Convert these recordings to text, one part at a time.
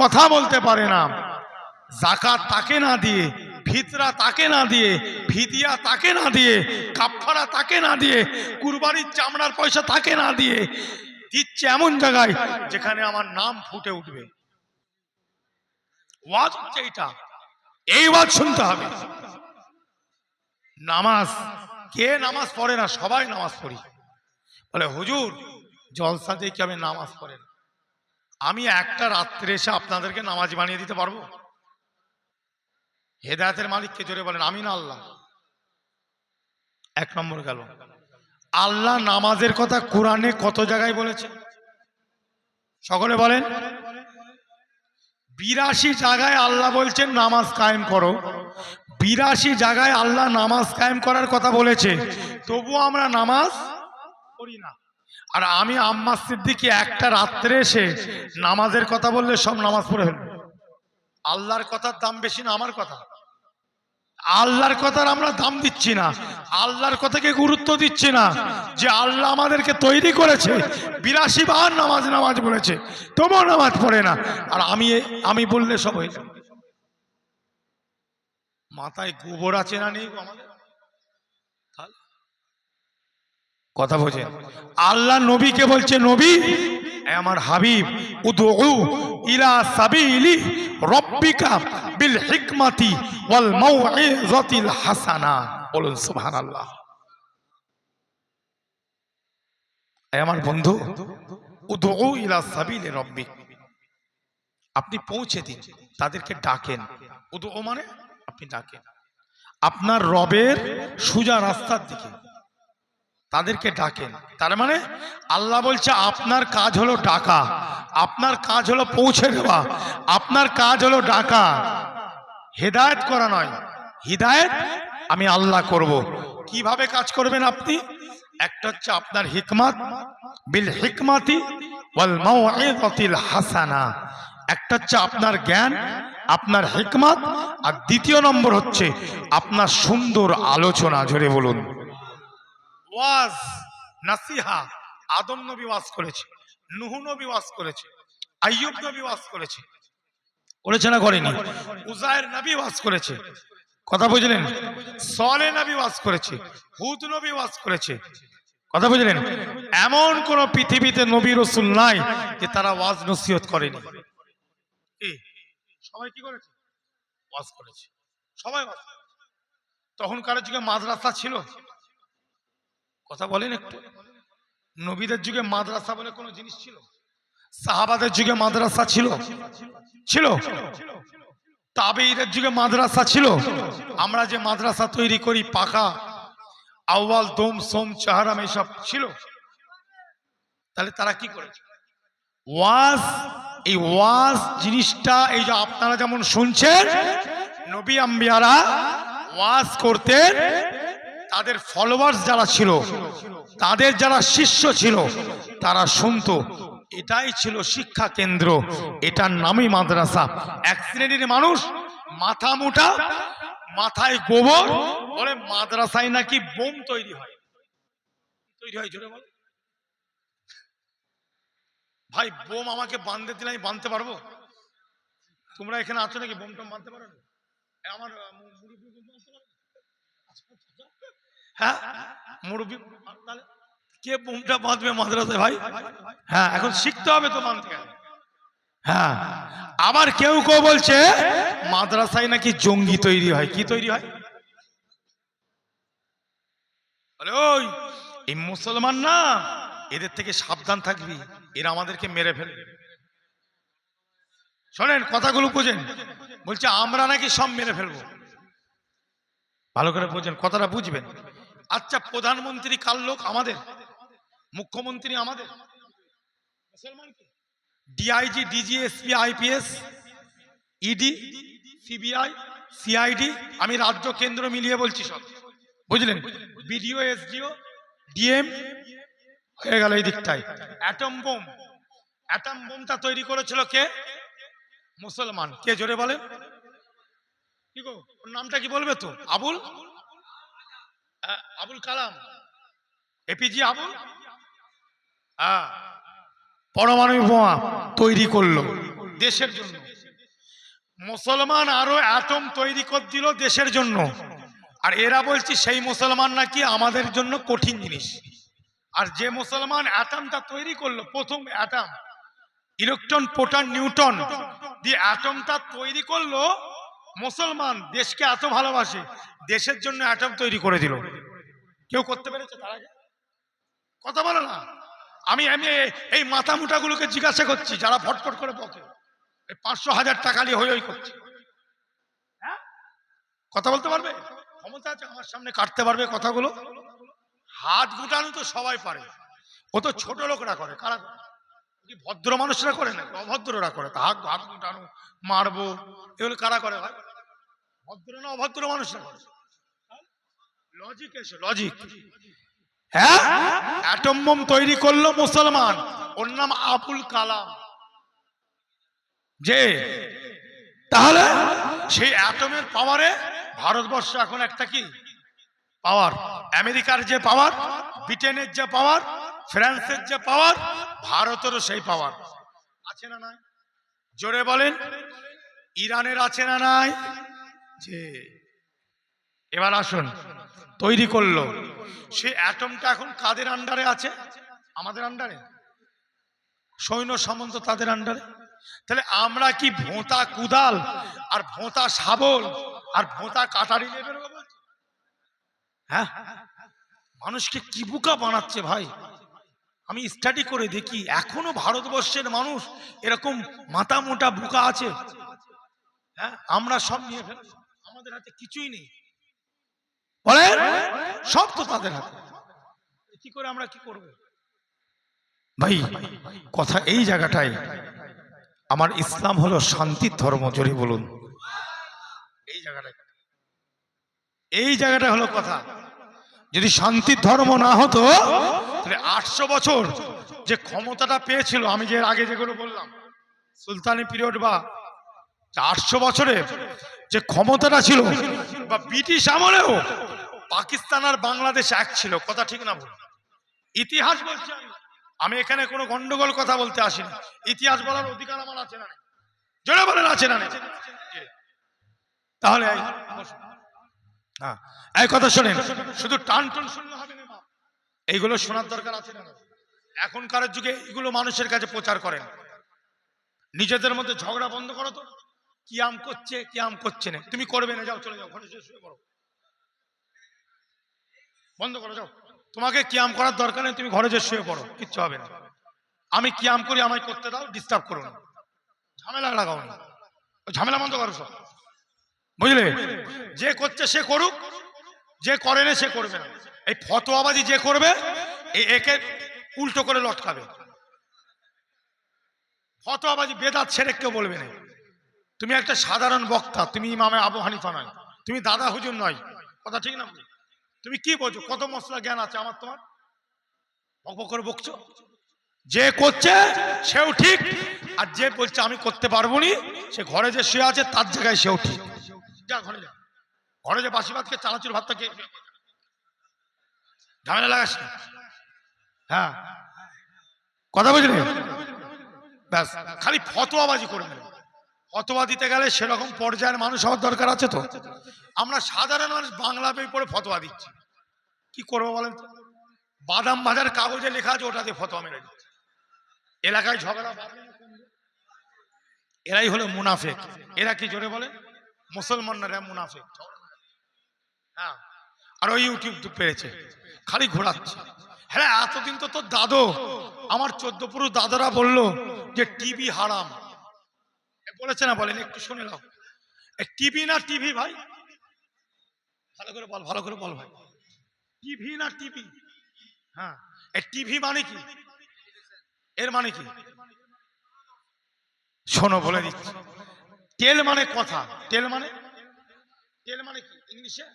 কথা বলতে পারে না। জাকাত তাকে না দিয়ে, ফিতরা তাকে না দিয়ে, ফিদিয়া তাকে না দিয়ে কাফারা তাকে না দিয়ে, কুরবানির চামড়ার পয়সা তাকে না দিয়ে দিচ্ছে এমন জায়গায় যেখানে আমার নাম ফুটে উঠবে। ওয়াজ হচ্ছে এইটা। এই ওয়াজ শুনতে হবে। নামাজ, কে নামাজ পড়ে না, সবাই নামাজ পড়ি। বলে, হুজুর, জলসা দিয়ে কি আমি নামাজ পড়ে না। আমি একটা রাত্রে এসে আপনাদেরকে নামাজ বানিয়ে দিতে পারব? হেদায়তের মালিককে জোরে বলেন আমি না আল্লাহ। এক নম্বর গেল। আল্লাহ নামাজের কথা কোরআনে কত জায়গায় বলেছে? সকলে বলেন। বিরাশি জায়গায় আল্লাহ বলছেন, নামাজ কায়েম করো। বিরাশি জায়গায় আল্লাহ নামাজ কায়েম করার কথা বলেছে। তবু আমরা নামাজ করি না। আর আমি আম্মা সিদ্দিকি একটা রাত্রে এসে নামাজের কথা বললে সব নামাজ পড়ে ফেলবে। আল্লাহর কথার দাম বেশি না আমার কথা। আল্লাহর কথার আমরা দাম দিচ্ছি না। আল্লাহর কথাকে গুরুত্ব দিচ্ছি না যে আল্লাহ আমাদেরকে তৈরি করেছে। বিরাশি বার নামাজ নামাজ বলেছে। তবুও নামাজ পড়ে না। আর আমি আমি বললে সব হয়ে যাবে। মাথায় গোবর আছে না নেই আমাদের তাহলে? কথা বোঝেন আল্লাহ নবীকে বলছে, নবী আমার হাবিব, উদউ ইলা সাবিলি রব্বিকা বিল হিকমাতি ওয়াল মাউইজাতিল হাসানা। বলুন, সুবহানাল্লাহ। আমার বন্ধু, উদউ ইলা সাবিলি রব্বিক আপনি পৌঁছে দিন, তাদেরকে ডাকেন। উদউ মানে আপনি ডাকেন। আপনার রবের সুজা রাস্তার দিকে। তাদেরকে ডাকেন। তার মানে আল্লাহ বলছে, আপনার কাজ হলো ডাকা। আপনার কাজ হলো পৌঁছে দেওয়া। আপনার কাজ হলো ডাকা। হেদায়েত করা নয়। হিদায়েত আমি আল্লাহ করব। কীভাবে কাজ করবেন আপনি? একটা হচ্ছে আপনার হিকমাত, বিল হিকমাতি হাসানা। একটা হচ্ছে আপনার জ্ঞান, আপনার হিকমাত। আর দ্বিতীয় নম্বর হচ্ছে আপনার সুন্দর আলোচনা, জোরে বলুন। ওয়াজ, নাসিহা, আদম নবী ওয়াজ করেছে, নুহু নবী ওয়াজ করেছে, আইয়ুব নবী ওয়াজ করেছে করেছে না করেনি, উজায়ের নবী ওয়াজ করেছে, কথা বুঝলেন? সলে নবী ওয়াজ করেছে, হুদ নবী ওয়াজ করেছে, কথা বুঝলেন? এমন কোন পৃথিবীতে নবী রসুল নাই যে তারা ওয়াজ নসিহত করেনি? সবাই কি করেছে? ওয়াজ করেছে। সবাই ওয়াজ। তখনকার যুগে মাদ্রাসা ছিল? কথা বলেন একটু। নবীদের যুগে মাদ্রাসা বলে কোনো জিনিস ছিল? সাহাবাদের যুগে মাদ্রাসা ছিল? ছিল। তাবেইদের যুগে মাদ্রাসা ছিল? আমরা যে মাদ্রাসা তৈরি করি পাকা আউয়াল, দোম, সোম, চাহারাম, এসব ছিল। তাহলে তারা কি করেছে? ওয়াজ, এই ওয়াজ জিনিসটা, এই যে আপনারা যেমন শুনছেন, নবী আম্বিয়ারা ওয়াজ করতেন তাদের ফলোয়ার্স যারা ছিল, তাদের যারা শিষ্য ছিল, তারা শুনতো, এটাই ছিল শিক্ষা কেন্দ্র, এটার নামই মাদ্রাসা। এক শ্রেণির মানুষ মাথা মোটা, মাথায় গোবর, বলে মাদ্রাসায় নাকি বোম তৈরি হয়। তৈরি হয় বল। ভাই, বোম আমাকে বাঁধতে দিলে আমি বাঁধতে পারব? তোমরা এখানে আছো নাকি? বোম টম বাঁধতে পারো? আমার আহ, মু- মুরব্বি বোম বাঁধতে পারবে? হ্যাঁ? মুরব্বি কে বোমটা বাঁধবে মাদ্রাসায় ভাই? হ্যাঁ এখন শিখতে হবে তো গেলে। হ্যাঁ। আবার কেউ কেউ বলছে, মাদ্রাসায় নাকি জঙ্গি তৈরি হয়। কি তৈরি হয়? ওই, এই মুসলমান না, এদের থেকে সাবধান থাকবি, এরা আমাদেরকে মেরে ফেলবে। শোনেন, কথাগুলো বুঝেন। বলছে, আমরা নাকি সব মেরে ফেলব। ভালো করে বুঝেন, কথাটা বুঝবেন। আচ্ছা প্রধানমন্ত্রী কার লোক? আমাদের। মুখ্যমন্ত্রী আমাদের। DIG DG SP IPS ED CBI CID আমি রাজ্য কেন্দ্র মিলিয়ে বলছি সব। বুঝলেন? বিডিও এসডিও ডিএম হয়ে গেল এই দিকটায় অ্যাটম বোম অ্যাটম বোমটা তৈরি করেছিল কে? মুসলমান। কে জোরে বলেন? কি গো? নামটা কি বলবে তো? আবুল? আবুল কালাম। এপিজি আবুল? হ্যাঁ। পরমাণু বোমা তৈরি করল দেশের জন্য। মুসলমান আরও অ্যাটম তৈরি করে দিল দেশের জন্য। আর এরা বলছি সেই মুসলমান নাকি আমাদের জন্য কঠিন জিনিস। আর যে মুসলমান অ্যাটমটা তৈরি করল, প্রথম অ্যাটম ইলেকট্রন, প্রোটন নিউটন দিয়ে অ্যাটমটা তৈরি করল মুসলমান দেশকে এত ভালোবাসে, দেশের জন্য অ্যাটম তৈরি করে দিল। কেউ করতে পেরেছে তার আগে? কথা বলো না। আমি আমি এই মাথা মুটাগুলোকে জিজ্ঞাসা করছি, যারা ফটফট করে বকে। এই পাঁচশো হাজার টাকা নিয়ে হই করছে। হ্যাঁ? কথা বলতে পারবে? ক্ষমতা আছে, আমার সামনে কাটতে পারবে কথাগুলো। হাত গুটানো তো সবাই পারে। ও তো ছোট লোকরা করে, কারা ভদ্র মানুষরা করে না অভদ্ররা করে। তা হাত হাত গুটানো, মারবো, এগুলো কারা করে ভাই? ভদ্র না অভদ্র মানুষরা করে লজিক এসে লজিক হ্যাঁ? অ্যাটম বোম তৈরি করল মুসলমান। ওর নাম আবুল কালাম। যে? তাহলে? সেই অ্যাটমের পাওয়ারে ভারতবর্ষ এখন একটা কি? পাওয়ার আমেরিকার যে পাওয়ার ব্রিটেনের যে পাওয়ার ফ্রান্সের যে পাওয়ার ভারতেরও সেই পাওয়ার আছে না নাই? জোরে বলেন। ইরানের আছে না নাই? যে এবার আসুন, তৈরি করল। সে অ্যাটমটা এখন কাদের আন্ডারে আছে? আমাদের আন্ডারে সৈন্য সামন্ত তাদের আন্ডারে তাহলে আমরা কি ভোঁতা কুদাল আর ভোঁতা শাবল আর ভোঁতা কাটারি নিয়ে হ্যাঁ? মানুষকে কি বুকা বানাচ্ছে ভাই? আমি স্টাডি করে দেখি, এখনও ভারতবর্ষের মানুষ এরকম মাথা মোটা বুকা আছে? হ্যাঁ? আমরা সব নিয়ে ফেলছি। আমাদের হাতে কিছুই নেই। বলেন? সব তো তাদের হাতে। কি করে আমরা কি করব? ভাই কথা এই জায়গাটাই আমার ইসলাম হলো শান্তির ধর্ম জোরে বলুন। এই জায়গাটাই এই জায়গাটা হলো কথা। যদি শান্তির ধর্ম না হতো তাহলে আটশো বছর যে ক্ষমতাটা পেয়েছিল আমি যে এর আগে যেগুলো বললাম সুলতানি পিরিয়ড বা আটশো বছরে যে ক্ষমতাটা ছিল, বা ব্রিটিশ আমলেও পাকিস্তান আর বাংলাদেশ এক ছিল কথা ঠিক না বল ইতিহাস বলছি আমি। এখানে কোনো গন্ডগোল কথা বলতে আসি না ইতিহাস বলার অধিকার আমার আছে না? জোরে বলেন, আছে না? তাহলে। হ্যাঁ এই কথা শোনেন শুধু টান টান শুনলে হবে না এইগুলো শোনার দরকার আছে না এখনকার যুগে এগুলো মানুষের কাছে প্রচার করেন নিজেদের মধ্যে ঝগড়া বন্ধ করো তো কি আম করছে, কিয়াম করছে না। তুমি করবে না, যাও, চলে যাও, ঘরে শুয়ে পড়ো। বন্ধ করো, যাও। তোমাকে কিয়াম করার দরকার নেই, তুমি ঘরে যে শুয়ে পড়ো, কিচ্ছু হবে না। আমি কিয়াম করি, আমায় করতে দাও ডিস্টার্ব করো না। ঝামেলা লাগাও না। ঝামেলা বন্ধ করো সব। বুঝলে? যে করছে সে করুক, যে করে না সে করবে না। এই ফতোয়াবাজি যে করবে এই একে উল্টো করে লটকাবে। ফতোয়াবাজি বেদাত ছেড়ে কেউ বলবে না। তুমি একটা সাধারণ বক্তা, তুমি ইমামে আবু হানিফা নয়, তুমি দাদা হুজুর নয়। কথা ঠিক না? তুমি কি বলছো কত মশলা জ্ঞান আছে আমার তোমার? করে বকছো? যে করছে, সেও ঠিক, আর যে বলছে, আমি করতে পারব নি, সে ঘরে যে শুয়ে আছে, তার জায়গায় সেও ঠিক। যা, ঘরে যা। ঘরে যে বাসি ভাতকে চানাচুর ভাতটা কে ঝামেলা লাগাস। হ্যাঁ। কথা বুঝলি? ব্যাস, খালি ফতোয়াবাজি করবে ফতোয়া দিতে গেলে সেরকম পর্যায়ের মানুষ হওয়ার দরকার আছে তো? আমরা সাধারণ মানুষ বাংলা বই পড়ে ফতোয়া দিচ্ছি। কি করব বলেন তো? বাদাম বাজার কাগজে লেখা আছে, ওটাতে ফতোয়া মেরে দিচ্ছে। এলাকায় ঝগড়া? এরাই হলো মুনাফেক। এরা কি জোরে বলে? মুসলমানরা মুনাফেক। হ্যাঁ। আর ওই ইউটিউব তো পেয়েছে খালি ঘোরাচ্ছে। হ্যাঁ এতদিন তো তোর দাদু। আমার চোদ্দ পুরুষ দাদারা বলল যে, টিভি হারাম। বলেছে না বলেন, একটু শুনে নাও। টিভি না টিভি ভাই? ভালো করে বল, ভালো করে বল ভাই। টিভি না টিভি হ্যাঁ টিভি মানে কি? এর মানে কি? শোনো, বলে দিচ্ছি। তেল মানে কথা। তেল মানে? তেল মানে কি? ইংলিশে?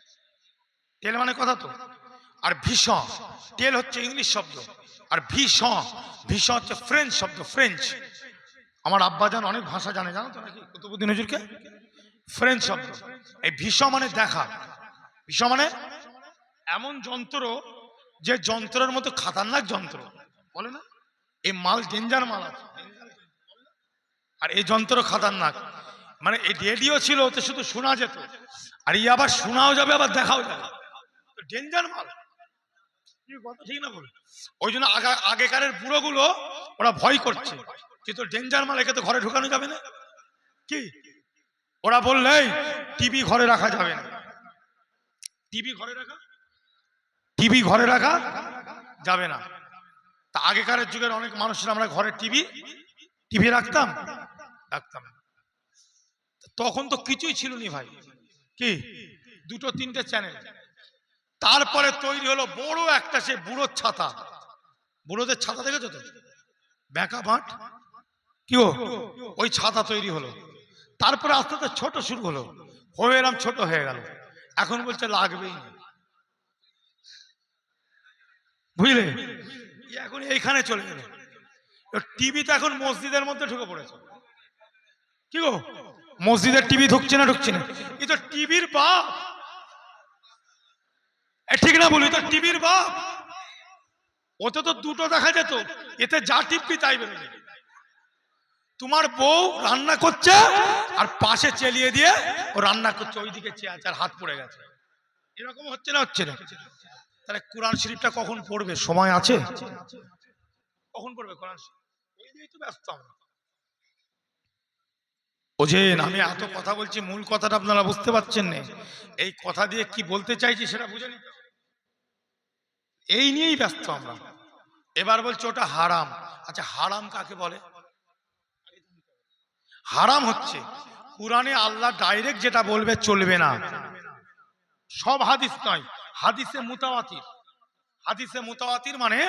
তেল মানে কথা তো? আর ভীষণ। তেল হচ্ছে ইংলিশ শব্দ। আর ভীষণ। ভীষণ হচ্ছে ফ্রেঞ্চ শব্দ ফ্রেঞ্চ আমার আব্বা আব্বাজান অনেক ভাষা জানে, জানো তো নাকি? কুতুবুদ্দিন শব্দ। এই ভীষ মানে দেখা। ভীষ মানে এমন যন্ত্র যে যন্ত্রের মতো খাতারনাক যন্ত্র। বলে না? এই মাল, ডেঞ্জার মাল আছে। আর এই যন্ত্র খাতারনাক। মানে এই রেডিও ছিল, ওতে শুধু শোনা যেত। আর ই আবার শোনাও যাবে, আবার দেখাও যাবে। ডেঞ্জার মাল। ঠিক না বল। ওই জন্য আগা- আগেকারের বুড়োগুলো ওরা ভয় করছে। কিন্তু ডেঞ্জার মাল একে তো ঘরে ঢুকানো যাবে না। কি? ওরা বললেই টিভি ঘরে রাখা যাবে না। টিভি ঘরে রাখা? টিভি ঘরে রাখা যাবে না। তা আগেকারের যুগের অনেক মানুষের আমরা ঘরে টিভি টিভি রাখতাম? রাখতাম তখন তো কিছুই ছিল নি ভাই। কি? দুটো, তিনটে চ্যানেল। তারপরে তৈরি হলো বড় একটা সে বুড়োর ছাতা। বুড়োদের ছাতা দেখেছ তো? ব্যাকা বাঁট কি ওই ছাতা তৈরি হলো। তারপরে আস্তে আস্তে ছোট শুরু হলো। হয়ে এলাম ছোট হয়ে গেল। এখন বলছে লাগবেই। বুঝলে? এখন এইখানে চলে গেল। টিভি তো এখন মসজিদের মধ্যে ঢুকে পড়েছে। কি গো? মসজিদের টিভি ঢুকছে না ঢুকছে না? এ তো টিভির বাপ। ঠিক না বলি তো টিভির বাপ। ওতে তো দুটো দেখা যেত। এতে যা টিপবি তাই বেরোবে। তোমার বউ রান্না করছে আর পাশে চেলিয়ে দিয়ে ও রান্না করছে, ওইদিকে চেয়ে আছে হাত পড়ে গেছে। এরকম হচ্ছে না হচ্ছে না? তাহলে কোরআন শরীফটা কখন পড়বে? সময় আছে? কখন পড়বে কোরআন শরীফ? আমি এত কথা বলছি, মূল কথাটা আপনারা বুঝতে পারছেন না। এই কথা দিয়ে কি বলতে চাইছি সেটা বুঝে নিতে এই নিয়েই ব্যস্ত আমরা। এবার বলছে ওটা হারাম। আচ্ছা হারাম কাকে বলে? হারাম হচ্ছে। কোরআনে আল্লাহ ডাইরেক্ট যেটা বলবে চলবে না। সব হাদিস নয়, হাদিসে মুতাওয়াতির। হাদিসে মুতাওয়াতির মানে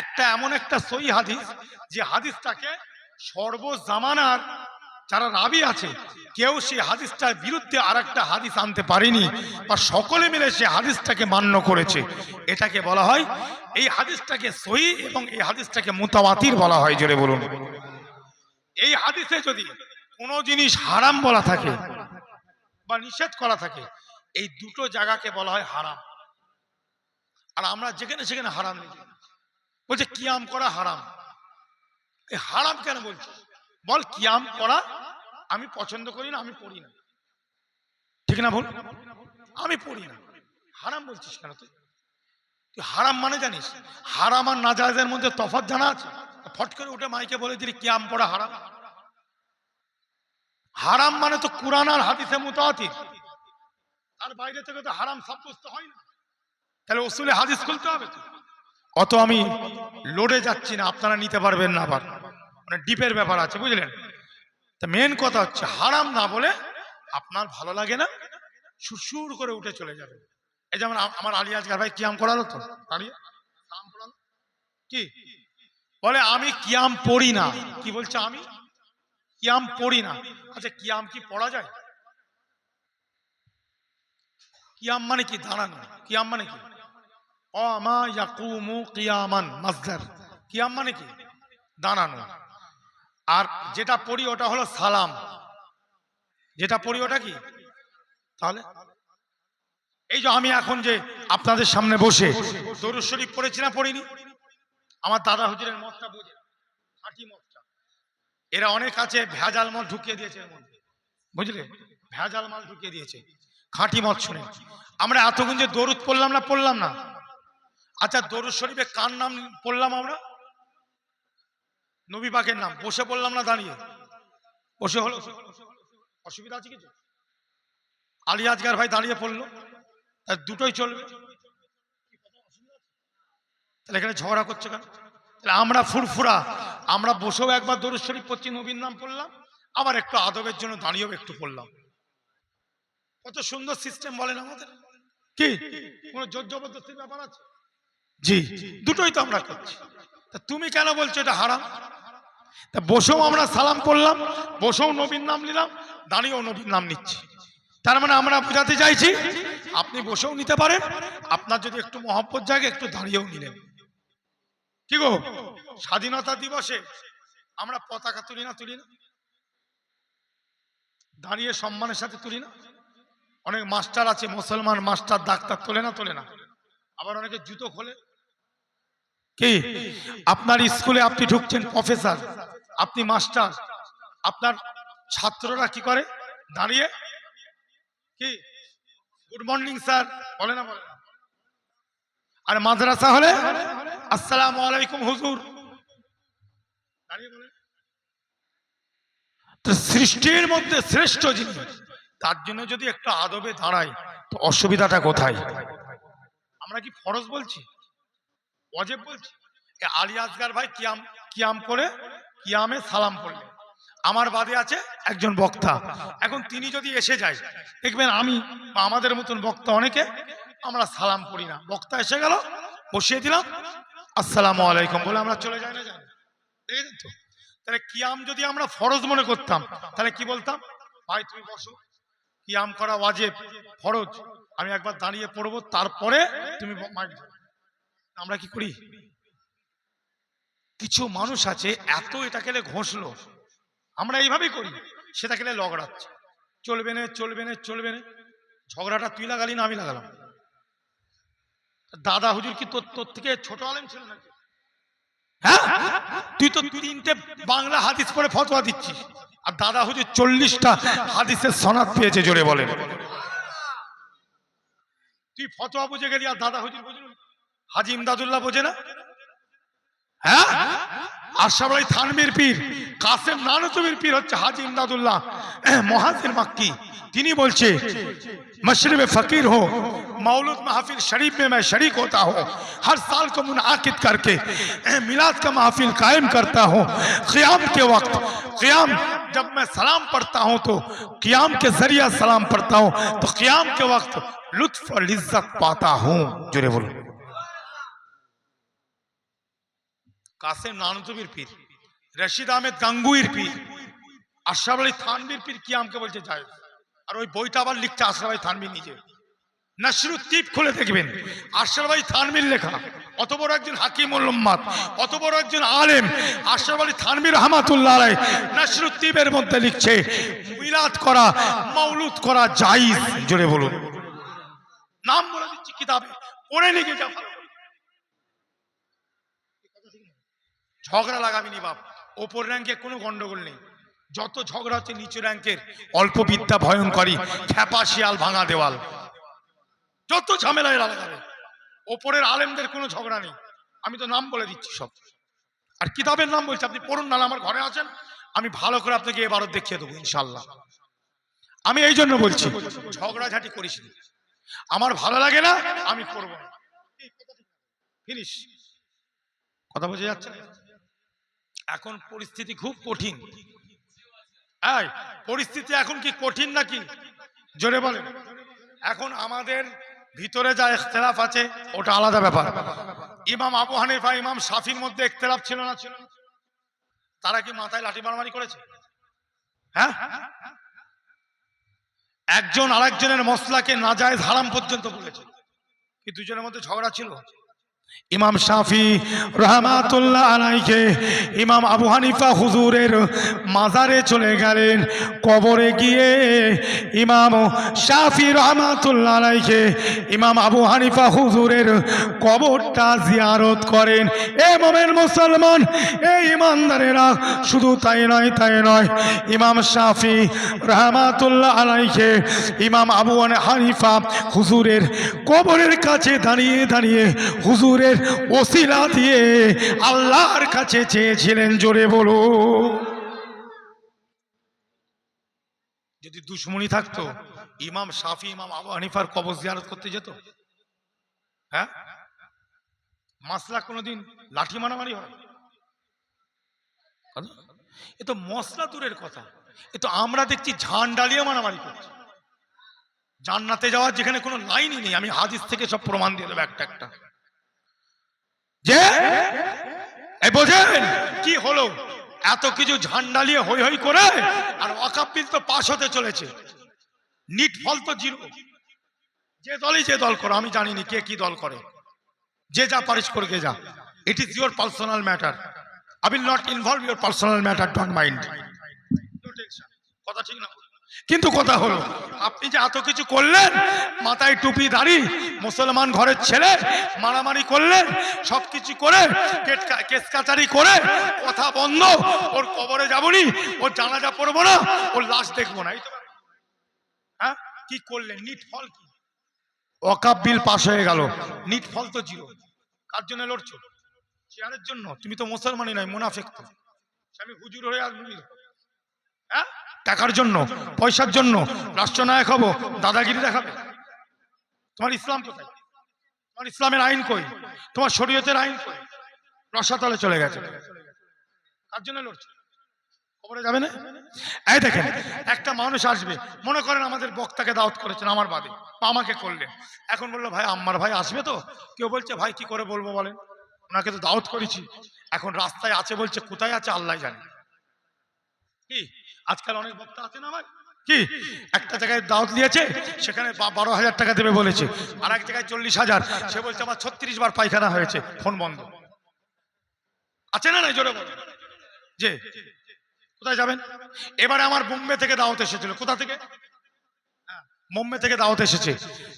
একটা এমন একটা সই হাদিস যে হাদিসটাকে সর্বজামানার যারা রাবি আছে, কেউ সেই হাদিসটার বিরুদ্ধে আর একটা হাদিস আনতে পারেনি বা সকলে মিলে সে হাদিসটাকে মান্য করেছে। এটাকে বলা হয়, এই হাদিসটাকে সই এবং এই হাদিসটাকে মুতাওয়াতির বলা হয়, জোরে বলুন। এই হাদিসে যদি কোনো জিনিস হারাম বলা থাকে বা নিষেধ করা থাকে, এই দুটো জায়গাকে বলা হয় হারাম। আর আমরা যেখানে সেখানে হারাম লিখি বলছে, কিয়াম করা হারাম। এই হারাম কেন বলছে? বল, কিয়াম করা আমি পছন্দ করি না, আমি পড়ি না। ঠিক না বল আমি পড়ি না। হারাম বলছিস কেন তুই হারাম মানে জানিস? হারাম আর নাজায়েজের মধ্যে তফাৎ জানা আছে? ফট করে উঠে মাইকে বলে দিলি, কিয়াম পড়া হারাম। হারাম মানে তো কোরআন আর হাদিসে মুতাতির তার বাইরে থেকে তো হারাম সাব্যস্ত হয় না। তাহলে ওসুলে হাদিস খুলতে হবে অত আমি লোডে যাচ্ছি না, আপনারা নিতে পারবেন না আবার। মানে ডিপের ব্যাপার আছে, বুঝলেন? তা মেন কথা হচ্ছে, হারাম না বলে আপনার ভালো লাগে না, সুরসুর করে উঠে চলে যাবে এই যেমন আম- আমার আলী আজগার ভাই কিয়াম করালো তো? দাঁড়িয়ে কি? বলে, আমি কিয়াম পড়ি না। কি বলছে আমি? কিয়াম পড়ি না। আচ্ছা কিয়াম কি পড়া যায়? কিয়াম মানে কি? দাঁড়ানো। কিয়াম মানে কি? অমা ইয়াকুমু কিয়ামান কিয়াম মানে কি? দাঁড়ানো। আর যেটা পড়ি ওটা হলো সালাম। যেটা পড়ি ওটা কি? তাহলে? এই যে আমি এখন যে আপনাদের সামনে বসে, দরুদ শরীফ পড়েছি না পড়িনি? আমার দাদা হুজুরের মতটা বুঝে খাঁটি মতটা। এরা অনেক আছে, ভেজাল মত ঢুকিয়ে দিয়েছে এর মধ্যে। বুঝলে? ভেজাল মাল ঢুকিয়ে দিয়েছে। খাঁটি মত শুনে। আমরা এতক্ষণ যে দরুদ পড়লাম না পড়লাম না। আচ্ছা দরুদ শরীফে কার নাম পড়লাম আমরা? নবী পাকের নাম। বসে পড়লাম না দাঁড়িয়ে? বসে হলো? অসুবিধা আছে কিছু? আলী আজগার ভাই দাঁড়িয়ে পড়ল। দুটোই চলবে। তাহলে এখানে ঝগড়া করছে কেন? তাহলে আমরা ফুরফুরা, আমরা বসেও একবার দরুদ শরীফ পড়ছি, নবীর নাম পড়লাম, আবার একটু আদবের জন্য দাঁড়িয়েও একটু পড়লাম। কত সুন্দর সিস্টেম বলেন আমাদের। কি? কোন জোর জবরদস্তির ব্যাপার আছে? জি, দুটোই তো আমরা করছি। তা তুমি কেন বলছো এটা হারাম? তা বসেও আমরা সালাম করলাম বসেও নবীর নাম নিলাম, দাঁড়িয়েও নবীর নাম নিচ্ছি। তার মানে আমরা বোঝাতে চাইছি, আপনি বসেও নিতে পারেন, আপনার যদি একটু মহব্বত জাগে, একটু দাঁড়িয়েও নিলেন। কি গো? স্বাধীনতা দিবসে আমরা পতাকা তুলি না তুলি না? দাঁড়িয়ে সম্মানের সাথে তুলি না? অনেক মাস্টার আছে, মুসলমান মাস্টার, ডাক্তার তোলে না তোলে না। আবার অনেকে জুতো খোলে। কি? আপনার স্কুলে আপনি ঢুকছেন প্রফেসর, আপনি মাস্টার। আপনার ছাত্ররা কি করে? দাঁড়িয়ে। কি? Good morning, sir. বলে না বলে না? আর মাদ্রাসা হলে আসসালাম আলাইকুম হুজুর। তো সৃষ্টির মধ্যে শ্রেষ্ঠ জিনিস তার জন্য যদি একটু আদবে দাঁড়াই তো অসুবিধাটা কোথায়? আমরা কি ফরজ বলছি? অজেব বলছি? আলী আসগার ভাই কিয়াম কিয়াম করে কিয়ামে সালাম পড়লেন। আমার বাদে আছে একজন বক্তা। এখন তিনি যদি এসে যায়, দেখবেন আমি আমাদের মতন বক্তা অনেকে আমরা সালাম পড়ি না। বক্তা এসে গেল, বসিয়ে দিলাম। আসসালামু আলাইকুম বলে আমরা চলে যাই না যাই না? দেখেছেন তো? তাহলে কিয়াম যদি আমরা ফরজ মনে করতাম, তাহলে কি বলতাম? ভাই, তুমি বসো। কিয়াম করা ওয়াজেব, ফরজ। আমি একবার দাঁড়িয়ে পড়ব, তারপরে তুমি। আমরা কি করি? কিছু মানুষ আছে, এত এটা গেলে ঘষলো। আমরা এইভাবেই করি, সেটা গেলে লগড়াচ্ছে চলবে না চলবে না চলবে না। ঝগড়াটা তুই লাগালি না, আমি লাগালাম। দাদা হুজুর কি তোর তোর থেকে ছোট আলেম ছিল নাকি? হ্যাঁ? তুই তো তিনটে বাংলা হাদিস পরে ফতোয়া দিচ্ছিস। আর দাদা হুজুর চল্লিশটা হাদিসের সনাদ পেয়েছে জোরে বলে তুই ফতোয়া বুঝে গেলি আর দাদা হুজুর বুঝলি হাজি ইমদাদুল্লাহ বোঝে না? হ্যাঁ আশরাফ আলী থানবীর পীর কাসেম নানতুবির পীর হচ্ছে হাজি ইমদাদুল্লাহ মহাজির মাক্কি তিনি বলছে मशरब फकीर हो मौलूद महफिल शरीफ में मैं शरीक होता हूँ हर साल को मुनद करके मिलाद का महफिल कायम करता हूँ क़याम के वक्त क़याम जब मैं सलाम पढ़ता हूँ तो क़याम के जरिए सलाम पढ़ता हूँ तो क़याम के वक्त लुत्फ और इज्जत पाता हूँ जुड़े बोलो কাসেম নানতুবির পীর, রশিদ আহমেদ গাঙ্গুইর পীর, আশরাফ আলী থানবির পীর কি আমাকে বলছে যায় আর ওই বইটা আবার লিখছে আশরাফ আলী থানবি নিজে। নাসরুত টিপ খুলে দেখবেন। আশরাফ আলী থানবির লেখা। অত বড় একজন হাকিম উম্মাদ অত বড় একজন আলেম। আশরাফ আলী থানবির রহমাতুল্লাহ আলাই নাসরুত টিপের মধ্যে লিখছে, মিলাদ করা মাউলুদ করা জাইজ জোরে বলুন। নাম বলে দিচ্ছি কিতাবে। পড়ে লিখে যা ভালো করে। ঝগড়া লাগাবিনি বাপ। ওপর র্যাঙ্কে কোনো গন্ডগোল নেই। যত ঝগড়া হচ্ছে নিচু র্যাঙ্কের অল্প বিদ্যা ভয়ঙ্করী, খ্যাপা শিয়াল ভাঙা দেওয়াল। যত ঝামেলা ঝামেলায় লাগাবে, ওপরের আলেমদের কোনো ঝগড়া নেই। আমি তো নাম বলে দিচ্ছি সব। আর কিতাবের নাম বলছি, আপনি পড়ুন, নাহলে আমার ঘরে আছেন। আমি ভালো করে আপনাকে এবারও দেখিয়ে দেবো ইনশাল্লাহ আমি এই জন্য বলছি ঝগড়াঝাটি করিস নি। আমার ভালো লাগে না, আমি করব না। ফিনিশ। কথা বোঝা যাচ্ছে? না? এখন পরিস্থিতি খুব কঠিন। পরিস্থিতি এখন কি কঠিন নাকি? জোরে বলেন। এখন আমাদের ভিতরে যা ইখতলাফ আছে, ওটা আলাদা ব্যাপার। ইমাম আবু হানিফা, ইমাম সাফির মধ্যে ইখতলাফ ছিল না ছিল না? তারা কি মাথায় লাঠি মারামারি করেছে? হ্যাঁ? একজন আরেকজনের মশলাকে নাজায়েজ হারাম পর্যন্ত বলেছে। কি দুজনের মধ্যে ঝগড়া ছিল? ইমাম শাফি রহমাতুল্লাহ আলাইকে ইমাম আবু হানিফা হুজুরের মাজারে চলে গেলেন। কবরে গিয়ে ইমাম শাফি রহমাতুল্লাহ আলাইকে ইমাম আবু হানিফা হুজুরের কবরটা জিয়ারত করেন। এ মোমেন মুসলমান এই ইমানদারেরা, শুধু তাই নয় তাই নয়, ইমাম শাফি রহমাতুল্লাহ আলাইকে ইমাম আবু হানিফা হুজুরের কবরের কাছে দাঁড়িয়ে দাঁড়িয়ে হুজুরের ওসিলা দিয়ে আল্লাহর কাছে চেয়েছিলেন, জোরে বলো যদি দুশ্মনী থাকতো, ইমাম শাফি, ইমাম আবু হানিফার কবর জিয়ারত করতে যেত? হ্যাঁ? মাসলা কোনোদিন লাঠি মারামারি হয়? এ তো মশলা দূরের কথা। এ তো আমরা দেখছি ঝান ডালিয়ে মারামারি করছি। জান্নাতে যাওয়ার যেখানে কোনো লাইনই নেই। আমি হাদিস থেকে সব প্রমাণ দিয়ে দেবো একটা একটা। যে? বোঝেন? কি হলো? এত কিছু ঝান্ডালিয়ে হই হই করে আর অকাপিল তো পাশ হতে চলেছে। নিট ফল তো জিরো। যে দলই যে দল করো, আমি জানিনি কে কি দল করে। যে যা পারিস করে গে যা। It is your personal matter I will not involve your personal matter don't mind কথা ঠিক না। কিন্তু কথা হলো, আপনি যে এত কিছু করলেন, মাথায় টুপি দাড়ি, মুসলমান ঘরের ছেলে, মারামারি করলেন, সবকিছু করে কেস কাচারি করে, কথা বন্ধ, ওর কবরে যাবনি, ওর জানাজা পড়ব না, ওর লাশ দেখব না, এই তো হ্যাঁ? কি করলেন? নিট ফল কি? অকাপ বিল পাস হয়ে গেল, নিট ফল তো জিরো। কার জন্য লড়ছো? চেয়ারের জন্য? তুমি তো মুসলমানই নয়, মুনাফেক তো। আমি হুজুর হয়ে আসবি। হ্যাঁ টাকার জন্য, পয়সার জন্য রাষ্ট্রনায়ক হব, দাদাগিরি দেখাবে। তোমার ইসলাম কোথায়? তোমার ইসলামের আইন কই? তোমার শরীয়তের আইন কই? রসাতলে চলে গেছে। কার জন্য লড়ছে? এই দেখেন, একটা মানুষ আসবে, মনে করেন আমাদের বক্তাকে দাওয়াত করেছেন আমার বাদে আমাকে করলেন। এখন বলল, ভাই আমার ভাই আসবে তো? কেউ বলছে, ভাই, কি করে বলব বলেন? ওনাকে তো দাওয়াত করেছি। এখন রাস্তায় আছে বলছে, কোথায় আছে আল্লাহ জানে। কি? আজকাল অনেক বক্তা আছে না আমার। কি? একটা জায়গায় দাওয়াত দিয়েছে সেখানে বারো হাজার টাকা দেবে বলেছে। আর এক জায়গায় চল্লিশ হাজার। সে বলছে আমার ছত্রিশ বার পায়খানা হয়েছে ফোন বন্ধ। আছে না না জোরে যে কোথায় যাবেন? এবারে আমার বোম্বে থেকে দাওয়াত এসেছিল। কোথা থেকে? হ্যাঁ, বোম্বে থেকে দাওয়াত এসেছে।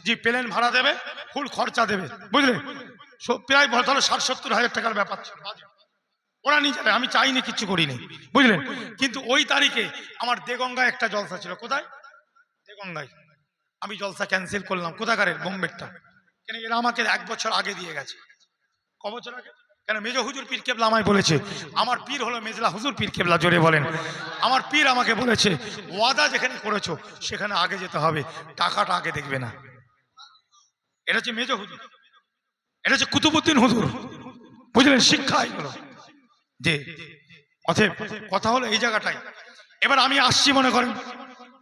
জি প্লেন ভাড়া দেবে ফুল খরচা দেবে। বুঝলে? প্রায় ধরো ষাট সত্তর হাজার টাকার ব্যাপার। ওরা নিয়ে যাবে, আমি চাইনি, কিচ্ছু করিনি। বুঝলেন? কিন্তু ওই তারিখে আমার দেগঙ্গায় একটা জলসা ছিল। কোথায়? দেগঙ্গায়। আমি জলসা ক্যান্সেল করলাম। কোথাকারের? বোম্বেরটা। কেন এরা আমাকে এক বছর আগে দিয়ে গেছে। ক বছর আগে? কেন মেজ হুজুর পীর কেবলা আমায় বলেছে, আমার পীর হলো মেজলা হুজুর পীর কেবলা জোরে বলেন। আমার পীর আমাকে বলেছে, ওয়াদা যেখানে করেছ, সেখানে আগে যেতে হবে। টাকাটা আগে দেখবে না। এটা হচ্ছে মেজ হুজুর। এটা হচ্ছে কুতুবুদ্দিন হুজুর। বুঝলেন? শিক্ষা এগুলো। যে, অতএব কথা হলো এই জায়গাটাই। এবার আমি আসছি মনে করেন।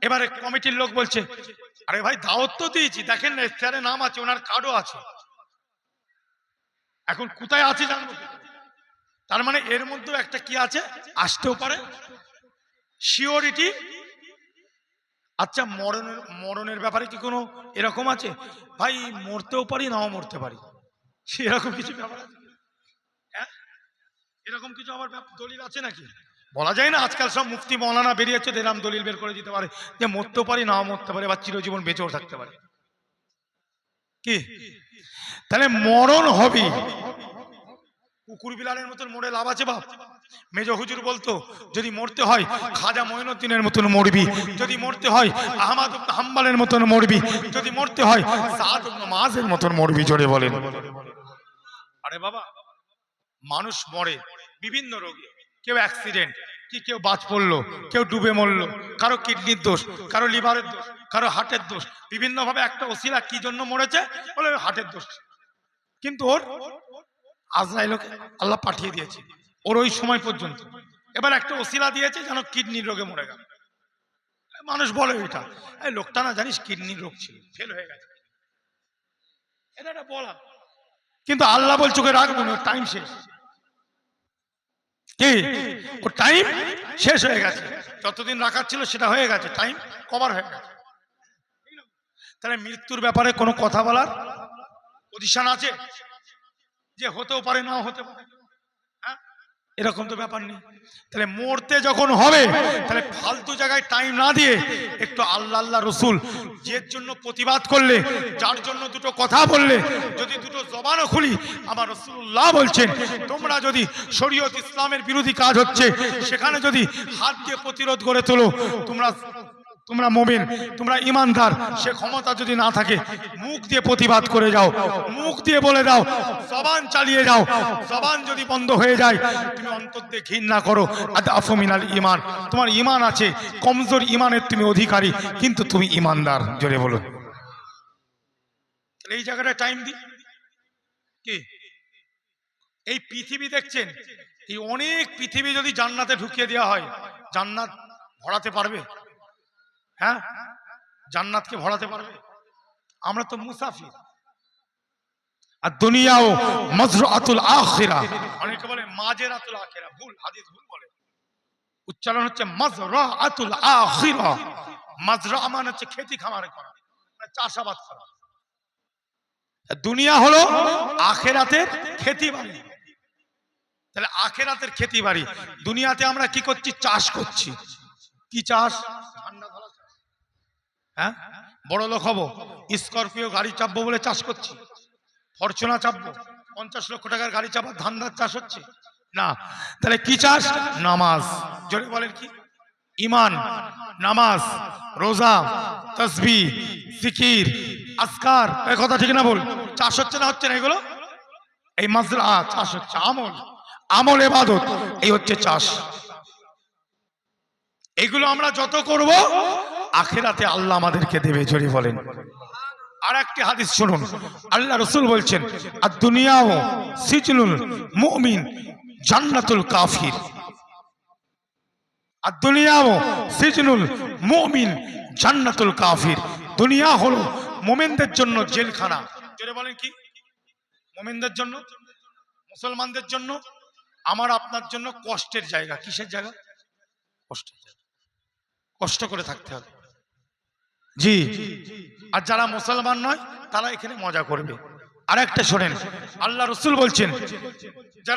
এবারে কমিটির লোক বলছে, আরে ভাই, দাওয়াত তো দিয়েছি। দেখেন না ইফতারে নাম আছে, ওনার কার্ডও আছে। এখন কোথায় আছে জানব তার মানে এর মধ্যেও একটা কি আছে? আসতেও পারে। শিওরিটি আচ্ছা মরণের মরণের ব্যাপারে কি কোনো এরকম আছে? ভাই, মরতেও পারি, নাও মরতে পারি। সেরকম কিছু ব্যাপার আছে? এরকম কিছু ব্যাপ- দলিল আছে নাকি? বলা যায় না, আজকাল সব মুফতি মৌলানা বেরিয়েছে এরকম দলিল বের করে দিতে পারে। যে মরতেও পারি, নাও মরতে পারে, বা চিরজীবন বেঁচেও থাকতে পারে। কি? তাহলে মরণ হবে। কুকুর বিলালের মতন মরে লাভ আছে বাপ। মেজ হুজুর বলতো, যদি মরতে হয়, খাজা মঈনুদ্দিনের মতন মরবি। যদি মরতে হয়, আহমদ হাম্বালের মতন মরবি। যদি মরতে হয়, সাদ ইবনে মতন মরবি, জোরে বলেন। আরে বাবা মানুষ মরে, বিভিন্ন রোগে। কেউ অ্যাক্সিডেন্ট কি কেউ বাজ পড়ল, কেউ ডুবে মরলো, কারও কিডনির দোষ, কারও লিভারের দোষ, কারও হার্টের দোষ বিভিন্ন ভাবে একটা ওসিলা কি জন্য মরেছে? বলে হার্টের দোষ। কিন্তু ওর আজরাইলকে আল্লাহ পাঠিয়ে দিয়েছে, ওর ওই সময় পর্যন্ত। এবার একটা ওসিলা দিয়েছে যেন কিডনির রোগে মরে গেল। মানুষ বলে এটা, এই লোকটা না জানিস কিডনির রোগ ছিল ফেল হয়ে গেছে। এটা একটা বলা। কিন্তু আল্লাহ বলছে, ওকে রাখব না টাইম শেষ। কি? ও টাইম শেষ হয়ে গেছে। যতদিন রাখার ছিল সেটা হয়ে গেছে। টাইম কভার হয়ে গেছে। তাহলে মৃত্যুর ব্যাপারে কোনো কথা বলার পজিশন আছে? যে হতেও পারে, নাও হতে পারে? এরকম তো ব্যাপার নেই। তাহলে মরতে যখন হবে, তাহলে ফালতু জায়গায় টাইম না দিয়ে একটু আল্লাহ আল্লাহ, রসুল যে জন্য প্রতিবাদ করলে, যার জন্য দুটো কথা বললে, যদি দুটো জবানও খুলি আমার রসুল্লাহ বলছেন, তোমরা যদি শরীয়ত ইসলামের বিরোধী কাজ হচ্ছে, সেখানে যদি হাত দিয়ে প্রতিরোধ করে তোলো, তোমরা তোমরা মোমেন, তোমরা ইমানদার সে ক্ষমতা যদি না থাকে, মুখ দিয়ে প্রতিবাদ করে যাও, মুখ দিয়ে বলে দাও, জবান চালিয়ে যাও, জবান যদি বন্ধ হয়ে যায়, তুমি অন্তর দিয়ে ঘৃণা করো। আদ আফমিনাল ইমান তোমার ইমান আছে, কমজোর ইমানের তুমি অধিকারী, কিন্তু তুমি ইমানদার জোরে বলো এই জায়গাটা টাইম দি। কি? এই পৃথিবী দেখছেন? এই অনেক পৃথিবী যদি জান্নাতে ঢুকিয়ে দেওয়া হয়, জান্নাত ভরাতে পারবে? হ্যাঁ? জান্নাতকে ভরাতে পারবে? আমরা তো মুসাফির। আর দুনিয়াও মজরাতুল আখিরা। অনেকে বলে মাজেরাতুল আখিরা, ভুল, হাদিস ভুল বলে। উচ্চারণ হচ্ছে মজরাতুল আখিরা। মাজরা মানে হচ্ছে খেতি খামার করা মানে চাষাবাদ করা। দুনিয়া হলো আখেরাতের খেতি বাড়ি তাহলে আখেরাতের খেতি বাড়ি দুনিয়াতে আমরা কি করছি? চাষ করছি। কি চাষ। হ্যাঁ? বড় লোক হব। স্করপিও গাড়ি চাপবো বলে চাষ করছি। ফরচুনা চাপবো। পঞ্চাশ লক্ষ টাকার গাড়ি চাপার ধান্দার চাষ হচ্ছে। না, তাহলে কি চাষ? নামাজ। জোরে বলেন কি? ইমান, নামাজ, রোজা, তসবি সিকির আসকার এই কথা ঠিক না বল? চাষ হচ্ছে না হচ্ছে না এগুলো? এই মাজরা, চাষ হচ্ছে। আমল আমল এবাদত, এই হচ্ছে চাষ। এগুলো আমরা যত করব আখেরাতে আল্লাহ আমাদেরকে দেবে, জোরে বলেন। আর একটি হাদিস শুনুন। আল্লাহ রসুল বলছেন, আর দুনিয়াও সিজনুল মুমিন জান্নাতুল কাফির। আর দুনিয়াও সিজনুল মুমিন জান্নাতুল কাফির। দুনিয়া হলো মোমেনদের জন্য জেলখানা। জোরে বলেন কি? মোমেনদের জন্য? মুসলমানদের জন্য? আমার, আপনার জন্য কষ্টের জায়গা। কিসের জায়গা? কষ্টের জায়গা। কষ্ট করে থাকতে হবে। জি। আর যারা মুসলমান নয়, তারা এখানে মজা করবে। আর একটা শোনেন, আল্লাহ রসুল বলছেন, যারা